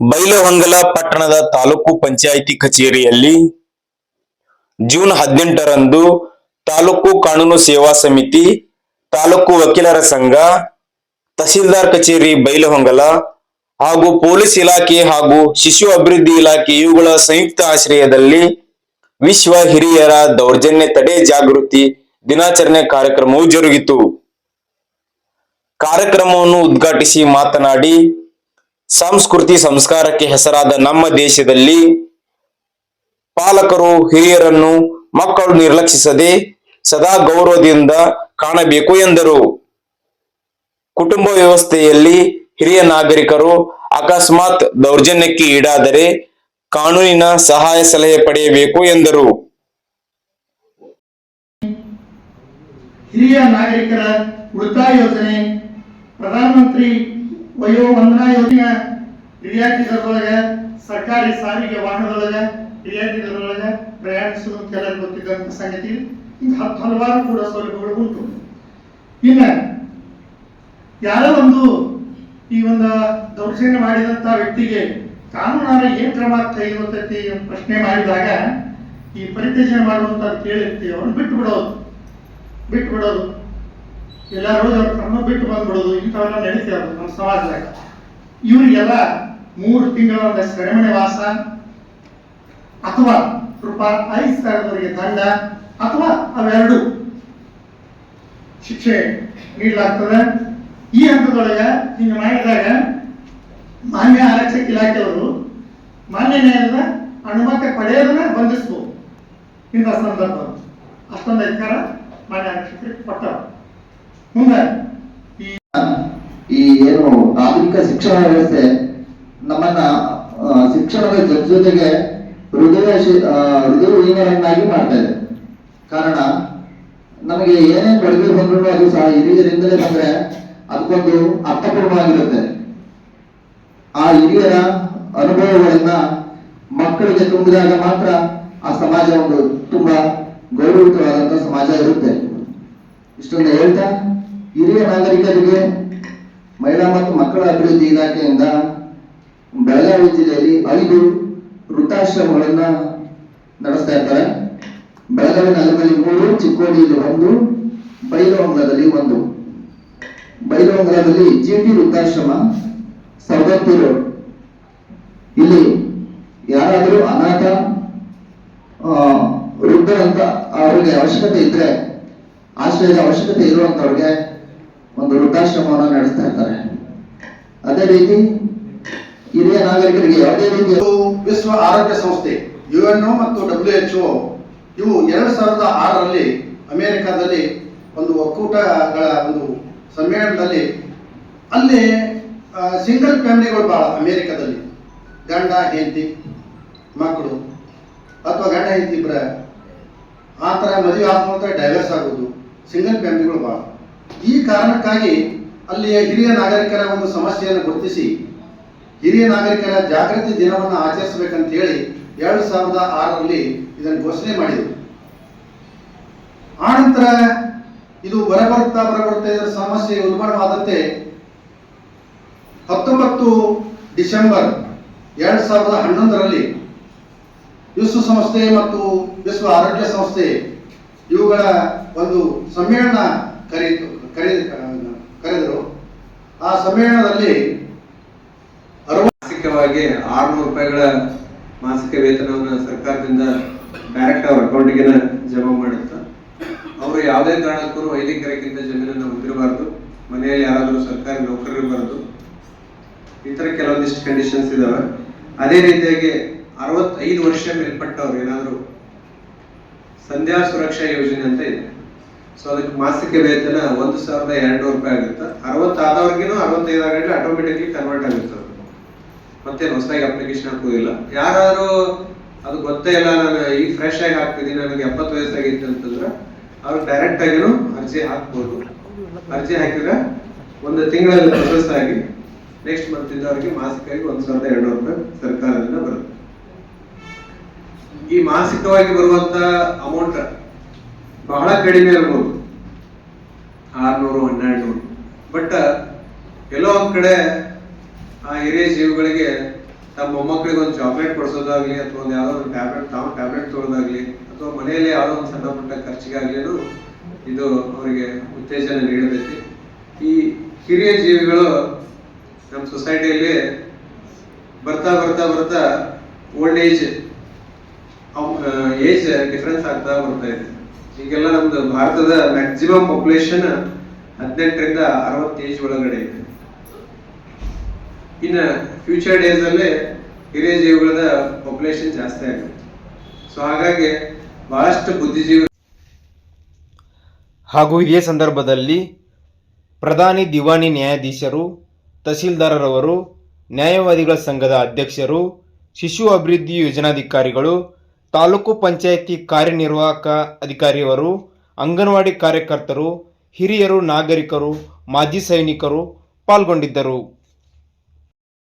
ಬೈಲಹೊಂಗಲ ಪಟ್ಟಣದ ತಾಲೂಕು ಪಂಚಾಯಿತಿ ಕಚೇರಿಯಲ್ಲಿ ಜೂನ್ ಹದಿನೆಂಟರಂದು ತಾಲೂಕು ಕಾನೂನು ಸೇವಾ ಸಮಿತಿ, ತಾಲೂಕು ವಕೀಲರ ಸಂಘ, ತಹಸೀಲ್ದಾರ್ ಕಚೇರಿ ಬೈಲಹೊಂಗಲ ಹಾಗೂ ಪೊಲೀಸ್ ಇಲಾಖೆ ಹಾಗೂ ಶಿಶು ಅಭಿವೃದ್ಧಿ ಇಲಾಖೆ ಇವುಗಳ ಸಂಯುಕ್ತ ಆಶ್ರಯದಲ್ಲಿ ವಿಶ್ವ ಹಿರಿಯರ ದೌರ್ಜನ್ಯ ತಡೆ ಜಾಗೃತಿ ದಿನಾಚರಣೆ ಕಾರ್ಯಕ್ರಮವು ಜರುಗಿತು. ಕಾರ್ಯಕ್ರಮವನ್ನು ಉದ್ಘಾಟಿಸಿ ಮಾತನಾಡಿ ಸಂಸ್ಕೃತಿ ಸಂಸ್ಕಾರಕ್ಕೆ ಹೆಸರಾದ ನಮ್ಮ ದೇಶದಲ್ಲಿ ಪಾಲಕರು, ಹಿರಿಯರನ್ನು ಮಕ್ಕಳು ನಿರ್ಲಕ್ಷಿಸದೆ ಸದಾ ಗೌರವದಿಂದ ಕಾಣಬೇಕು ಎಂದರು. ಕುಟುಂಬ ವ್ಯವಸ್ಥೆಯಲ್ಲಿ ಹಿರಿಯ ನಾಗರಿಕರು ಅಕಸ್ಮಾತ್ ದೌರ್ಜನ್ಯಕ್ಕೆ ಈಡಾದರೆ ಕಾನೂನಿನ ಸಹಾಯ ಸಲಹೆ ಪಡೆಯಬೇಕು ಎಂದರು. ಹಿರಿಯ ನಾಗರಿಕರ ಉಳಿತಾಯ ಯೋಜನೆ, ಪ್ರಧಾನಮಂತ್ರಿ ವಯೋ ವಂದನಾ ಯೋಜನೆ ರಿಯಾಯಿತಿ ದರದೊಳಗೆ ಸರ್ಕಾರಿ ಸಾರಿಗೆ ವಾಹನದೊಳಗೆ ರಿಯಾಯಿತಿ ದರದೊಳಗೆ ಪ್ರಯಾಣಿಸುವುದು ಕೆಲವರು ಗೊತ್ತಿದ್ದಂತ ಸಂಗತಿ. ಈಗ ಹತ್ತು ಹಲವಾರು ಕೂಡ ಸೌಲಭ್ಯಗಳು ಉಂಟು. ಇನ್ನ ಯಾರೋ ಒಂದು ಈ ಒಂದು ದೌರ್ಜನ್ಯ ಮಾಡಿದಂತ ವ್ಯಕ್ತಿಗೆ ಕಾನೂನಾರ ಏನು ಕ್ರಮ ಕೈಗೊಳ್ತೈತಿ ಪ್ರಶ್ನೆ ಮಾಡಿದಾಗ, ಈ ಪರಿತ್ಯಜನೆ ಮಾಡುವಂತ ಕೇಳಿರ್ತೀವಿ. ಅವ್ರನ್ನ ಬಿಟ್ಟು ಬಿಡೋದು. ಬಿಟ್ಟು ಬಿಡೋದು. ಎಲ್ಲಾರು ಕ್ರಮ ಬಿಟ್ಟು ಬಂದ್ಬಿಡೋದು, ಇಂಥವೆಲ್ಲ ನಡೀತಾವ ನಮ್ಮ ಸಮಾಜದಾಗ ಇವರಿಗೆಲ್ಲ ಮೂರು ತಿಂಗಳ ಒಂದು ಸೆರೆಮನೆ ವಾಸ, ಅಥವಾ ರೂಪಾಯಿ ಐದು ಸಾವಿರದವರೆಗೆ ದಂಡ, ಅಥವಾ ಅವೆರಡು ಶಿಕ್ಷೆ ನೀಡಲಾಗ್ತದೆ. ಈ ಹಂತದೊಳಗೆ ಹಿಂಗೆ ಮಾಡಿದಾಗ ಮಾನ್ಯ ಆರಕ್ಷಕ ಇಲಾಖೆಯವರು ಮಾನ್ಯ ನ್ಯಾಯಾಲಯದ ಅನುಮತಿ ಪಡೆಯೋದನ್ನ ಬಂಧಿಸ್ಬೋದು ಇಂಥ ಸಂದರ್ಭ. ಅಷ್ಟೊಂದು ಅಧಿಕಾರ ಮಾನ್ಯ ಆರಕ್ಷಕರಿಗೆ ಕೊಟ್ಟರು. ಈ ಏನು ಆಧುನಿಕ ಶಿಕ್ಷಣ ವ್ಯವಸ್ಥೆ ನಮ್ಮನ್ನ ಶಿಕ್ಷಣದ ಜೊತೆ ಜೊತೆಗೆ ಹೃದಯ ಹೃದಯಹೀನರನ್ನಾಗಿ ಮಾಡ್ತಾ ಇದೆ. ಕಾರಣ, ನಮಗೆ ಏನೇ ಬೆಳಗ್ಗೆ ಬಂದ್ರು ಅದು ಸಹ ಹಿರಿಯರಿಂದಲೇ ಬಂದ್ರೆ ಅದಕ್ಕೊಂದು ಅರ್ಥಪೂರ್ಣವಾಗಿರುತ್ತೆ. ಆ ಹಿರಿಯರ ಅನುಭವಗಳನ್ನ ಮಕ್ಕಳಿಗೆ ತುಂಬಿದಾಗ ಮಾತ್ರ ಆ ಸಮಾಜ ಒಂದು ತುಂಬಾ ಗೌರವಿತವಾದಂತ ಸಮಾಜ ಇರುತ್ತೆ. ಇಷ್ಟೊಂದು ಹೇಳ್ತಾ ಹಿರಿಯ ನಾಗರಿಕರಿಗೆ, ಮಹಿಳಾ ಮತ್ತು ಮಕ್ಕಳ ಅಭಿವೃದ್ಧಿ ಇಲಾಖೆಯಿಂದ ಬೆಳಗಾವಿ ಜಿಲ್ಲೆಯಲ್ಲಿ ಐದು ವೃತ್ತಾಶ್ರಮಗಳನ್ನು ನಡೆಸ್ತಾ ಇರ್ತಾರೆ ಬೆಳಗಾವಿ ನಗರದಲ್ಲಿ ಮೂರು, ಚಿಕ್ಕೋಡಿಯಲ್ಲಿ ಒಂದು ಬೈಲವಂಗದಲ್ಲಿ ಒಂದು. ಬೈಲವಂಗದಲ್ಲಿ ಜಿಟಿ ವೃತ್ತಾಶ್ರಮ ಸವದತ್ತಿ ರೋಡ್. ಇಲ್ಲಿ ಯಾರಾದರೂ ಅನಾಥ ವೃದ್ಧರಂತ, ಅವರಿಗೆ ಅವಶ್ಯಕತೆ ಇದ್ರೆ, ಆಶ್ರಯದ ಅವಶ್ಯಕತೆ ಇರುವಂತವ್ರಿಗೆ ಒಂದು ವೃದ್ಧಾಶ್ರಮವನ್ನು ನಡೆಸ್ತಾ ಇರ್ತಾರೆ. ಅದೇ ರೀತಿ ಹಿರಿಯ ನಾಗರಿಕರಿಗೆ ಯಾವುದೇ ರೀತಿ ವಿಶ್ವ ಆರೋಗ್ಯ ಸಂಸ್ಥೆ, ಯುಎನ್ಒ ಮತ್ತು ಡಬ್ಲ್ಯೂ ಎಚ್ ಇವು ಎರಡು ಸಾವಿರದ ಆರರಲ್ಲಿ ಅಮೆರಿಕಾದಲ್ಲಿ ಒಂದು ಒಕ್ಕೂಟಗಳ ಒಂದು ಸಮ್ಮೇಳನದಲ್ಲಿ ಅಲ್ಲಿ ಸಿಂಗಲ್ ಫ್ಯಾಮಿಲಿಗಳು ಭಾಳ ಅಮೆರಿಕಾದಲ್ಲಿ. ಗಂಡ, ಹೆಂಡತಿ, ಮಕ್ಕಳು ಅಥವಾ ಗಂಡ, ಹೆಂಡತಿ ಇಬ್ಬರ ಆ ಥರ ಮದುವೆ ಆದ ನಂತರ ಡೈವರ್ಸ್ ಆಗೋದು ಸಿಂಗಲ್ ಫ್ಯಾಮಿಲಿಗಳು ಭಾಳ ಈ ಕಾರಣಕ್ಕಾಗಿ ಅಲ್ಲಿಯ ಹಿರಿಯ ನಾಗರಿಕರ ಒಂದು ಸಮಸ್ಯೆಯನ್ನು ಗುರುತಿಸಿ, ಹಿರಿಯ ನಾಗರಿಕರ ಜಾಗೃತಿ ದಿನವನ್ನು ಆಚರಿಸಬೇಕಂತ ಹೇಳಿ ಎರಡು ಸಾವಿರದ ಆರರಲ್ಲಿ ಇದನ್ನು ಘೋಷಣೆ ಮಾಡಿದರು. ಆನಂತರ ಇದು ಬರಬರುತ್ತಾ ಬರಬರುತ್ತಾ ಇದರ ಸಮಸ್ಯೆ ಉಲ್ಬಣವಾದಂತೆ ಹತ್ತೊಂಬತ್ತು ಡಿಸೆಂಬರ್ ಎರಡು ಸಾವಿರದ ಹನ್ನೊಂದರಲ್ಲಿ ವಿಶ್ವಸಂಸ್ಥೆ ಮತ್ತು ವಿಶ್ವ ಆರೋಗ್ಯ ಸಂಸ್ಥೆ ಇವುಗಳ ಒಂದು ಸಮ್ಮೇಳನ ಕರೆಯಿತು ಕರೆ ಕರೆದರು. ಆ ಸಮ್ಮೇಳನದಲ್ಲಿ ಮಾಸಿಕವಾಗಿ ಆರ್ನೂರು ರೂಪಾಯಿಗಳ ಮಾಸಿಕ ವೇತನವನ್ನು ಸರ್ಕಾರದಿಂದ ಡೈರೆಕ್ಟ್ ಅವ್ರ ಅಕೌಂಟಿಗೆ ಜಮಾ ಮಾಡುತ್ತ. ಅವರು ಯಾವುದೇ ಕಾರಣಕ್ಕೂ ವೈದಿಕರಿಗಿಂತ ಜಮೀನನ್ನು ಹೊಂದಿರಬಾರ್ದು ಮನೆಯಲ್ಲಿ ಯಾರಾದರೂ ಸರ್ಕಾರಿ ನೌಕರರು ಇರಬಾರ್ದು ಈ ಥರ ಕೆಲವೊಂದಿಷ್ಟು ಕಂಡೀಷನ್ಸ್ ಇದಾವೆ. ಅದೇ ರೀತಿಯಾಗಿ ಅರವತ್ತೈದು ವರ್ಷ ಮೇಲ್ಪಟ್ಟವ್ರು ಏನಾದರೂ ಸಂಧ್ಯಾ ಸುರಕ್ಷಾ ಯೋಜನೆ ಅಂತ ಇದೆ. ಸೊ ಅದಕ್ಕೆ ಮಾಸಿಕ ವೇತನ ಒಂದು ಸಾವಿರದ ಎರಡ್ನೂರು ರೂಪಾಯಿ ಆಗುತ್ತೆ. ಅರವತ್ತಾದವ್ರಿಗೂ ಅರವತ್ತೈದು ಆಗಲಿ ಆಟೋಮೆಟಿಕ್ಲಿ ಕನ್ವರ್ಟ್ ಆಗುತ್ತೆ. ಮತ್ತೇನು ಹೊಸದಾಗಿ ಅಪ್ಲಿಕೇಶನ್ ಹಾಕೋದಿಲ್ಲ. ಯಾರು ಅದು ಗೊತ್ತೇ ಇಲ್ಲ, ನಾನು ಈಗ ಫ್ರೆಶ್ ಆಗಿ ಹಾಕ್ತಿದ್ದೀನಿ, ನನಗೆ ಎಪ್ಪತ್ತು ವಯಸ್ಸಾಗಿತ್ತು ಅಂತಂದ್ರೆ, ಅವ್ರು ಡೈರೆಕ್ಟ್ ಆಗಿನೂ ಅರ್ಜಿ ಹಾಕ್ಬೋದು. ಅರ್ಜಿ ಹಾಕಿದ್ರೆ ಒಂದು ತಿಂಗಳಲ್ಲಿ ಪ್ರೊಸೆಸ್ ಆಗಿ ನೆಕ್ಸ್ಟ್ ಮಂತ್ ಇಂದ ಅವರಿಗೆ ಮಾಸಿಕವಾಗಿ ಒಂದು ಸಾವಿರದ ಎರಡ್ನೂರು ರೂಪಾಯಿ ಸರ್ಕಾರದಿಂದ ಬರುತ್ತೆ. ಈ ಮಾಸಿಕವಾಗಿ ಬರುವಂತ ಅಮೌಂಟ್ ಕಡಿಮೆ ಇರ್ಬೋದು. ಆರ್ನೂರು, ಹನ್ನೆರಡು. ಬಟ್ ಎಲ್ಲೋ ಒಂದ್ ಕಡೆ ಆ ಹಿರಿಯ ಜೀವಿಗಳಿಗೆ ತಮ್ಮ ಮೊಮ್ಮಕ್ಕಳಿಗೆ ಒಂದು ಚಾಕ್ಲೇಟ್ ಕೊಡಿಸೋದಾಗ್ಲಿ ಅಥವಾ ಒಂದು ಯಾವುದೋ ಒಂದು ಟ್ಯಾಬ್ಲೆಟ್, ತಾವು ಟ್ಯಾಬ್ಲೆಟ್ ತೊಗೊಳೋದಾಗ್ಲಿ ಅಥವಾ ಮನೆಯಲ್ಲಿ ಯಾವುದೋ ಒಂದು ಸಣ್ಣ ಪುಟ್ಟ ಖರ್ಚಿಗಾಗ್ಲಿ ಇದು ಅವರಿಗೆ ಉತ್ತೇಜನ ನೀಡಬೇಕು. ಈ ಹಿರಿಯ ಜೀವಿಗಳು ನಮ್ಮ ಸೊಸೈಟಿಯಲ್ಲಿ ಬರ್ತಾ ಬರ್ತಾ ಬರ್ತಾ ಓಲ್ಡ್ ಏಜ್ ಏಜ್ ಡಿಫ್ರೆನ್ಸ್ ಆಗ್ತಾ ಬರ್ತಾ ಇದೆ. ಈಗೆಲ್ಲ ನಮ್ದು ಭಾರತದ ಮ್ಯಾಕ್ಸಿಮಮ್ ಪಾಪ್ಯುಲೇಷನ್ ಹದಿನೆಂಟರಿಂದ ಅರವತ್ತು ಏಜ್ ಒಳಗಡೆ ಇದೆ. ಇನ್ನು ಫ್ಯೂಚರ್ ಡೇಸ್ ಅಲ್ಲಿ ಹಿರಿಯ ಜೀವಿಗಳ ಪಾಪ್ಯುಲೇಷನ್ ಜಾಸ್ತಿ ಆಗುತ್ತೆ. ಸೊ ಹಾಗಾಗಿ ಬಹಳಷ್ಟು ಬುದ್ಧಿಜೀವಿ ಹಾಗೂ ಇದೇ ಸಂದರ್ಭದಲ್ಲಿ ಪ್ರಧಾನಿ ದಿವಾಣಿ ನ್ಯಾಯಾಧೀಶರು, ತಹಸೀಲ್ದಾರರವರು, ನ್ಯಾಯವಾದಿಗಳ ಸಂಘದ ಅಧ್ಯಕ್ಷರು, ಶಿಶು ಅಭಿವೃದ್ಧಿ ಯೋಜನಾಧಿಕಾರಿಗಳು ತಾಲೂಕು ಪಂಚಾಯಿತಿ ಕಾರ್ಯನಿರ್ವಾಹಕ ಅಧಿಕಾರಿಯವರು ಅಂಗನವಾಡಿ ಕಾರ್ಯಕರ್ತರು ಹಿರಿಯರು ನಾಗರಿಕರು ಮಾಜಿ ಸೈನಿಕರು ಪಾಲ್ಗೊಂಡಿದ್ದರು.